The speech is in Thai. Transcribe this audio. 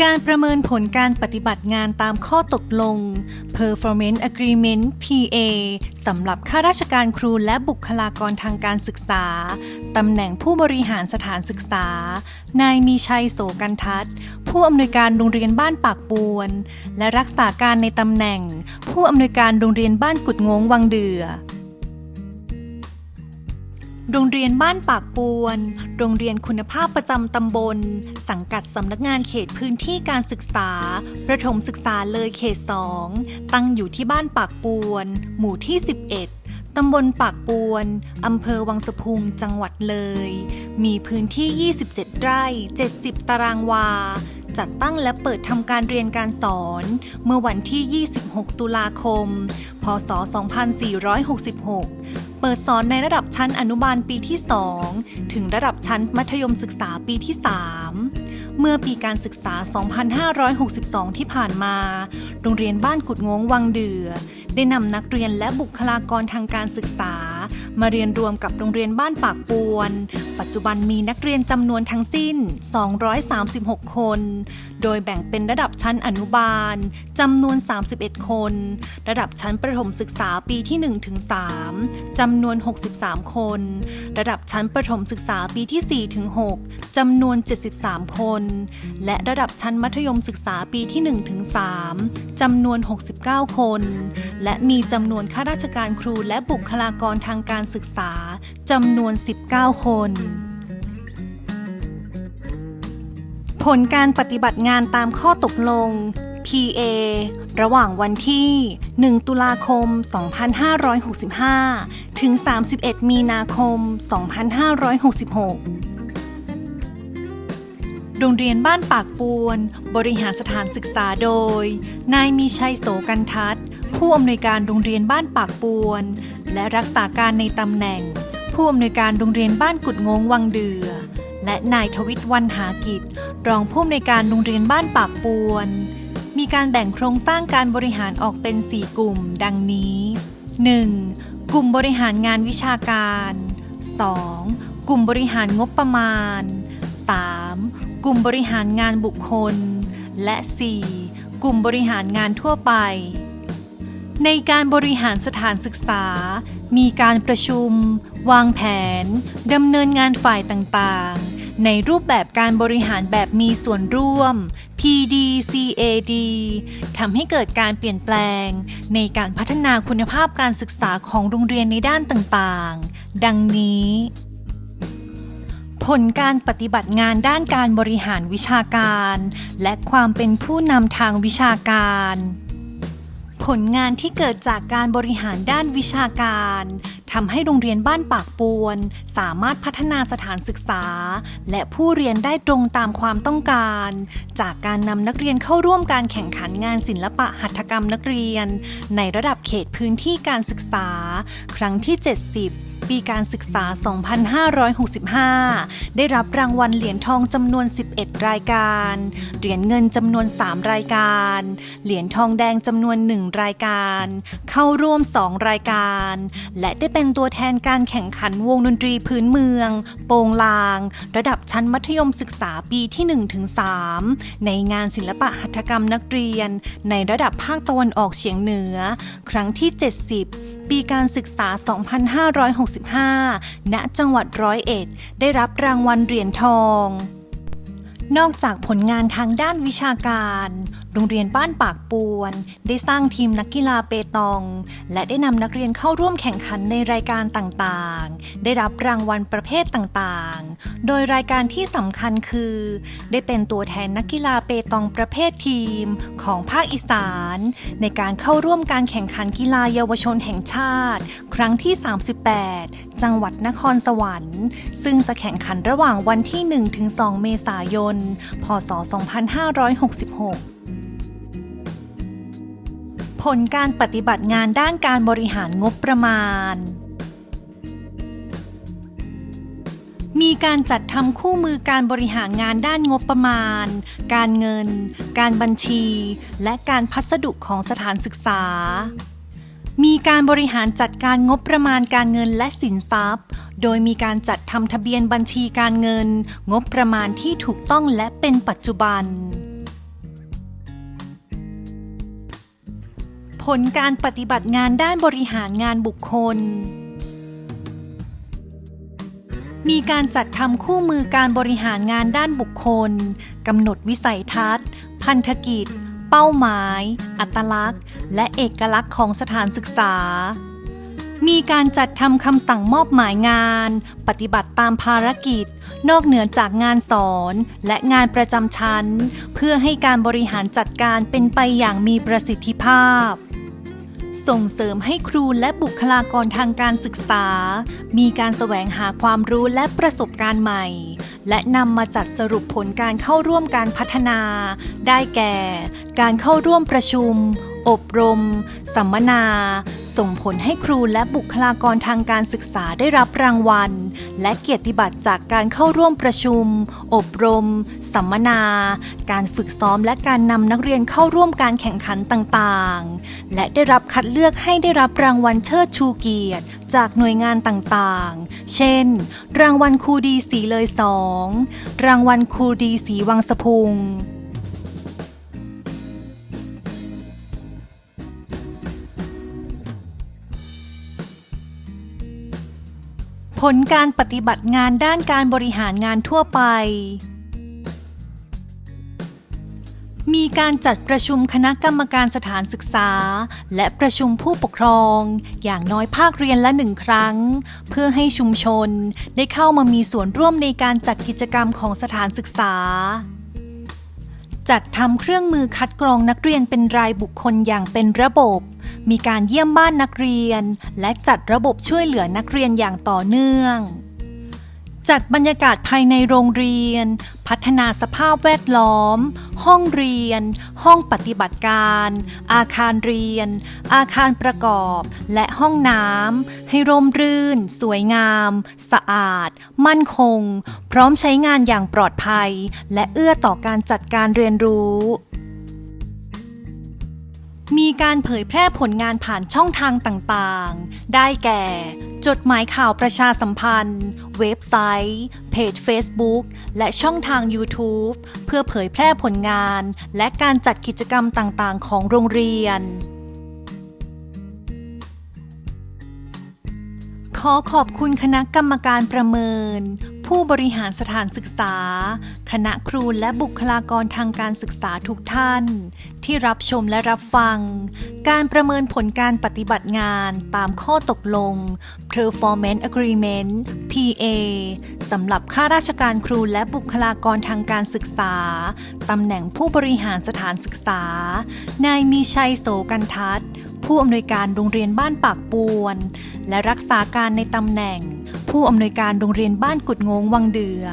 การประเมินผลการปฏิบัติงานตามข้อตกลง Performance Agreement PA สำหรับข้าราชการครูและบุคลากรทางการศึกษา ตำแหน่งผู้บริหารสถานศึกษา นายมีชัยโสกันทัศน์ ผู้อำนวยการโรงเรียนบ้านปากปวนและรักษาการในตำแหน่ง ผู้อำนวยการโรงเรียนบ้านกุดงงวังเดือ โรงเรียนบ้านปากปวน โรงเรียนคุณภาพประจำตำบล สังกัดสำนักงานเขตพื้นที่การศึกษา ประถมศึกษาเลยเขต2ตั้งอยู่ที่บ้านปากปวน หมู่ที่ 11ตำบลปากปวน อำเภอวังสะพุง จังหวัดเลย มีพื้นที่ 27 ไร่ 70 ตารางวา จัดตั้งและเปิดทำการเรียนการสอน เมื่อวันที่ 26 ตุลาคม พศ 2466 เปิดสอนในระดับ ชั้นอนุบาลปีที่ 2 ถึงระดับชั้นมัธยมศึกษาปีที่ 3 เมื่อปีการศึกษา 2562 ที่ผ่านมา โรงเรียนบ้านกุดงวงวังเดือ ได้นำนักเรียนและบุคลากรทางการศึกษา มาเรียนรวมกับโรงเรียนบ้านปากปวนปัจจุบันมีนักเรียนจำนวนทั้งสิ้น 236 คน โดยแบ่งเป็นระดับชั้นอนุบาลจำนวน 31 คน ระดับชั้นประถมศึกษาปีที่1ถึง3จำนวน 63 คน ระดับชั้นประถมศึกษาปีที่4ถึง6จำนวน 73 คน และระดับชั้นมัธยมศึกษาปีที่1ถึง3จำนวน 69 คน และมีจำนวนข้าราชการครูและบุคลากรทางการศึกษา จำนวน 19 คน ผลการปฏิบัติงานตามข้อตกลง PA ระหว่างวันที่ 1 ตุลาคม 2565 ถึง 31 มีนาคม 2566โรงเรียนบ้านปากปวน บริหารสถานศึกษาโดย นายมีชัยโสกันทัศน์ ผู้อำนวยการโรงเรียนบ้านปากปวน และรักษาการในตำแหน่ง ผู้อำนวยการโรงเรียนบ้านกุดงงวังเดือ และนายทวิทย์วันหากิจ รองผู้อำนวยการโรงเรียนบ้านปากปวน มีการแบ่งโครงสร้างการบริหารออกเป็น 4 กลุ่ม ดังนี้ 1. กลุ่มบริหารงานวิชาการ 2. กลุ่มบริหารงบประมาณ 3. กลุ่มบริหารงานบุคคล และ 4. กลุ่มบริหารงานทั่วไป ในการบริหารสถานศึกษา มีการประชุม วางแผนดำเนินงานฝ่ายต่างๆ ในรูปแบบการบริหารแบบมีส่วนร่วม PDCAD ทำให้เกิดการเปลี่ยนแปลง ในการพัฒนาคุณภาพการศึกษาของโรงเรียนในด้านต่างๆ ดังนี้ ผลการปฏิบัติงานด้านการบริหารวิชาการ และความเป็นผู้นำทางวิชาการ ผลงานที่เกิดจากการบริหารด้านวิชาการทำให้โรงเรียนบ้านปากปวน สามารถพัฒนาสถานศึกษา และผู้เรียนได้ตรงตามความต้องการ จากการนำนักเรียนเข้าร่วมการแข่งขันงานศิลปะหัตถกรรมนักเรียน ในระดับเขตพื้นที่การศึกษา ครั้งที่ 70 ปีการศึกษา 2565 ได้รับรางวัลเหรียญทองจำนวน 11 รายการ เหรียญเงินจำนวน 3 รายการ เหรียญทองแดงจำนวน 1 รายการ เข้าร่วม 2 รายการ และได้เป็นตัวแทนการแข่งขันวงดนตรีพื้นเมือง โปงลาง ระดับชั้นมัธยมศึกษาปีที่ 1-3 ในงานศิลปะหัตถกรรมนักเรียน ในระดับภาคตะวันออกเฉียงเหนือ ครั้งที่ 70 ปีการศึกษา 2565ณ จังหวัดร้อยเอ็ด ได้รับรางวัลเหรียญทอง นอกจากผลงานทางด้านวิชาการ โรงเรียนบ้านปากปวน ได้สร้างทีมนักกีฬาเปตอง และได้นำนักเรียนเข้าร่วมแข่งขันในรายการต่างๆ ได้รับรางวัลประเภทต่างๆ โดยรายการที่สำคัญคือ ได้เป็นตัวแทนนักกีฬาเปตองประเภททีมของภาคอีสาน ในการเข้าร่วมการแข่งขันกีฬาเยาวชนแห่งชาติ ครั้งที่ 38 จังหวัดนครสวรรค์ ซึ่งจะแข่งขันระหว่างวันที่ 1-2 เมษายน พศ 2566 ผลการปฏิบัติงานด้านการบริหารงบประมาณ มีการจัดทำคู่มือการบริหารงานด้านงบประมาณ การเงิน การบัญชี และการพัสดุของสถานศึกษา มีการบริหารจัดการงบประมาณการเงินและสินทรัพย์ โดยมีการจัดทำทะเบียนบัญชีการเงิน งบประมาณที่ถูกต้องและเป็นปัจจุบัน ผลการปฏิบัติงานด้านบริหารงานบุคคล มีการจัดทำคู่มือการบริหารงานด้านบุคคลกำหนดวิสัยทัศน์ พันธกิจ เป้าหมาย อัตลักษณ์ และเอกลักษณ์ของสถานศึกษา มีการจัดทำคำสั่งมอบหมายงาน ปฏิบัติตามภารกิจ นอกเหนือจากงานสอน และงานประจำชั้น เพื่อให้การบริหารจัดการเป็นไปอย่างมีประสิทธิภาพ ส่งเสริมให้ครูและบุคลากรทางการศึกษา มีการแสวงหาความรู้และประสบการณ์ใหม่ และนำมาจัดสรุปผลการเข้าร่วมการพัฒนา ได้แก่ การเข้าร่วมประชุม อบรม สัมมนา ส่งผลให้ครูและบุคลากรทางการศึกษาได้รับรางวัล และเกียรติบัตรจากการเข้าร่วมประชุม อบรม สัมมนา การฝึกซ้อมและการนำนักเรียนเข้าร่วมการแข่งขันต่างๆ และได้รับคัดเลือกให้ได้รับรางวัลเชิดชูเกียรติ จากหน่วยงานต่างๆ เช่น รางวัลครูดีสีเลยสองรางวัลครูดีสีวังสะพุง ผลการปฏิบัติงานด้านการบริหารงานทั่วไป มีการจัดประชุมคณะกรรมการสถานศึกษา และประชุมผู้ปกครอง อย่างน้อยภาคเรียนละหนึ่งครั้ง เพื่อให้ชุมชนได้เข้ามามีส่วนร่วมในการจัดกิจกรรมของสถานศึกษา จัดทำเครื่องมือคัดกรองนักเรียนเป็นรายบุคคลอย่างเป็นระบบ มีการเยี่ยมบ้านนักเรียน และจัดระบบช่วยเหลือนักเรียนอย่างต่อเนื่อง จัดบรรยากาศภายในโรงเรียน พัฒนาสภาพแวดล้อม ห้องเรียน ห้องปฏิบัติการ อาคารเรียน อาคารประกอบ และห้องน้ำให้ร่มรื่น สวยงาม สะอาด มั่นคง พร้อมใช้งานอย่างปลอดภัย และเอื้อต่อการจัดการเรียนรู้มีการเผยแพร่ผลงานผ่านช่องทางต่างๆ ได้แก่ จดหมายข่าวประชาสัมพันธ์ เว็บไซต์ เพจ Facebook และช่องทาง YouTube เพื่อเผยแพร่ผลงาน และการจัดกิจกรรมต่างๆ ของโรงเรียน ขอขอบคุณคณะกรรมการประเมิน ผู้บริหารสถานศึกษา คณะครูและบุคลากรทางการศึกษาทุกท่าน ที่รับชมและรับฟัง การประเมินผลการปฏิบัติงานตามข้อตกลง Performance Agreement PA สำหรับข้าราชการครูและบุคลากรทางการศึกษา ตำแหน่งผู้บริหารสถานศึกษา นายมีชัยโสกันทัศผู้อำนวยการโรงเรียนบ้านปากปวน และรักษาการในตำแหน่ง ผู้อำนวยการโรงเรียนบ้านกุดงงวังเดือ